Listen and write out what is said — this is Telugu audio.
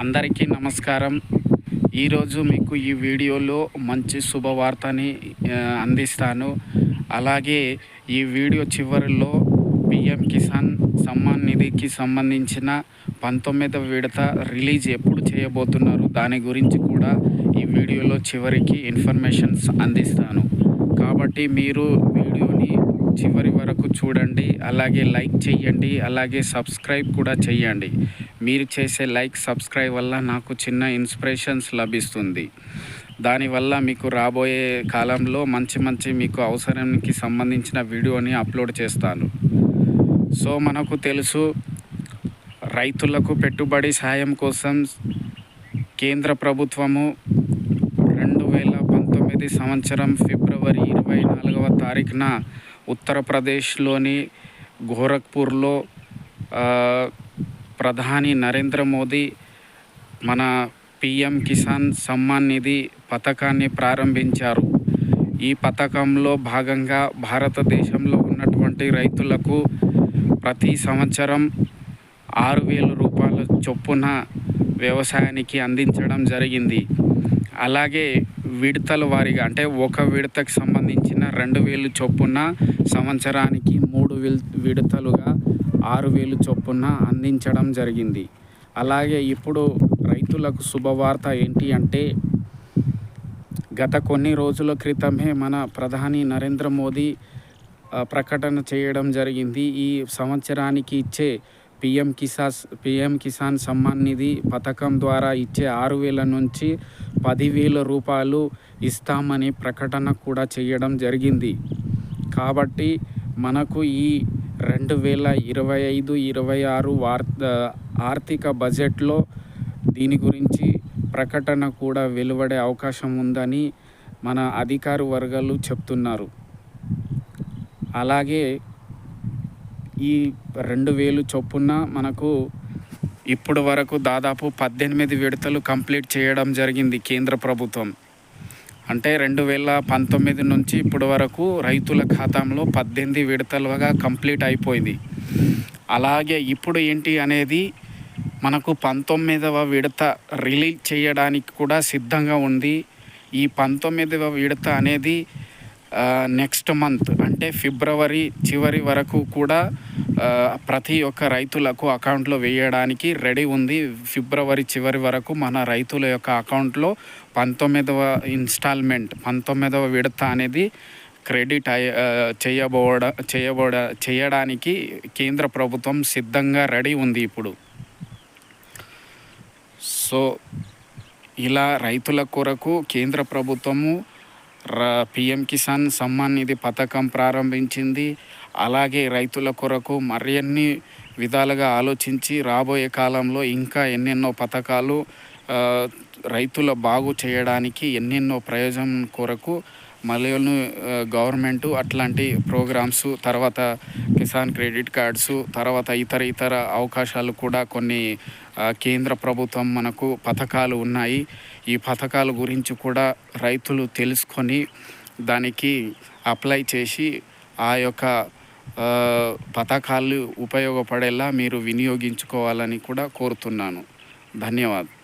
అందరికీ నమస్కారం. ఈరోజు మీకు ఈ వీడియోలో మంచి శుభవార్తని అందిస్తాను. అలాగే ఈ వీడియో చివరిలో పిఎం కిసాన్ సమ్మాన్ నిధికి సంబంధించిన పంతొమ్మిదవ విడత రిలీజ్ ఎప్పుడు చేయబోతున్నారు దాని గురించి కూడా ఈ వీడియోలో చివరికి ఇన్ఫర్మేషన్స్ అందిస్తాను. కాబట్టి మీరు వీడియోని చివరి వరకు చూడండి అలాగే లైక్ చేయండి అలాగే సబ్స్క్రైబ్ కూడా చేయండి. మీరు చేసే లైక్ సబ్స్క్రైబ్ వల్ల నాకు చిన్న ఇన్స్పిరేషన్స్ లభిస్తుంది. దానివల్ల మీకు రాబోయే కాలంలో మంచి మంచి మీకు అవసరానికి సంబంధించిన వీడియోని అప్లోడ్ చేస్తాను. సో మనకు తెలుసు రైతులకు పెట్టుబడి సాయం కోసం కేంద్ర ప్రభుత్వము రెండు వేల పంతొమ్మిది సంవత్సరం ఫిబ్రవరి ఇరవై నాలుగవ తారీఖున ఉత్తరప్రదేశ్లోని గోరఖ్పూర్లో ప్రధాని నరేంద్ర మోదీ మన పిఎం కిసాన్ సమ్మాన్ నిధి పథకాన్ని ప్రారంభించారు. ఈ పథకంలో భాగంగా భారతదేశంలో ఉన్నటువంటి రైతులకు ప్రతి సంవత్సరం ఆరు వేల రూపాయల చొప్పున వ్యవసాయానికి అందించడం జరిగింది. అలాగే విడతల వారిగా అంటే ఒక విడతకు సంబంధించిన రెండు వేలు చొప్పున సంవత్సరానికి మూడు విల్- విడతలుగా ఆరు వేలు చొప్పున అందించడం జరిగింది. అలాగే ఇప్పుడు రైతులకు శుభవార్త ఏంటి అంటే గత కొన్ని రోజుల క్రితమే మన ప్రధాని నరేంద్ర మోదీ ప్రకటన చేయడం జరిగింది. ఈ సంవత్సరానికి ఇచ్చే పిఎం కిసాన్ పిఎం కిసాన్ సమ్మాన్ నిధి పథకం ద్వారా ఇచ్చే ఆరు వేల నుంచి పదివేల రూపాయలు ఇస్తామని ప్రకటన కూడా చేయడం జరిగింది. కాబట్టి మనకు ఈ రెండు వేల ఇరవై ఐదు ఇరవై ఆరు వార్ ఆర్థిక బడ్జెట్లో దీని గురించి ప్రకటన కూడా వెలువడే అవకాశం ఉందని మన అధికార వర్గాలు చెప్తున్నారు. అలాగే ఈ రెండు వేలు చొప్పున మనకు ఇప్పుడు వరకు దాదాపు పద్దెనిమిది విడతలు కంప్లీట్ చేయడం జరిగింది కేంద్ర ప్రభుత్వం. అంటే రెండు వేల పంతొమ్మిది నుంచి ఇప్పటి వరకు రైతుల ఖాతాంలో పద్దెనిమిది విడతలుగా కంప్లీట్ అయిపోయింది. అలాగే ఇప్పుడు ఏంటి అనేది మనకు పంతొమ్మిదవ విడత రిలీజ్ చేయడానికి కూడా సిద్ధంగా ఉంది. ఈ పంతొమ్మిదవ విడత అనేది నెక్స్ట్ మంత్ అంటే ఫిబ్రవరి చివరి వరకు కూడా ప్రతి ఒక్క రైతులకు అకౌంట్లో వేయడానికి రెడీ ఉంది. ఫిబ్రవరి చివరి వరకు మన రైతుల యొక్క అకౌంట్లో పంతొమ్మిదవ ఇన్స్టాల్మెంట్ పంతొమ్మిదవ విడత అనేది క్రెడిట్ అయ్య చేయబోడ చేయబోడ చేయడానికి కేంద్ర ప్రభుత్వం సిద్ధంగా రెడీ ఉంది ఇప్పుడు. సో ఇలా రైతుల కొరకు కేంద్ర ప్రభుత్వము పిఎం కిసాన్ సమ్మాన్ నిధి పథకం ప్రారంభించింది. అలాగే రైతుల కొరకు మరిన్ని విధాలుగా ఆలోచించి రాబోయే కాలంలో ఇంకా ఎన్నెన్నో పథకాలు రైతుల బాగు చేయడానికి ఎన్నెన్నో ప్రయోజనం కొరకు మలయాళం గవర్నమెంట్ అట్లాంటి ప్రోగ్రామ్స్ తర్వాత కిసాన్ క్రెడిట్ కార్డ్స్ తర్వాత ఇతర ఇతర అవకాశాలు కూడా కొన్ని కేంద్ర ప్రభుత్వం మనకు పథకాలు ఉన్నాయి. ఈ పథకాల గురించి కూడా రైతులు తెలుసుకొని దానికి అప్లై చేసి ఆ యొక్క పథకాలు ఉపయోగపడేలా మీరు వినియోగించుకోవాలని కూడా కోరుతున్నాను. ధన్యవాదాలు.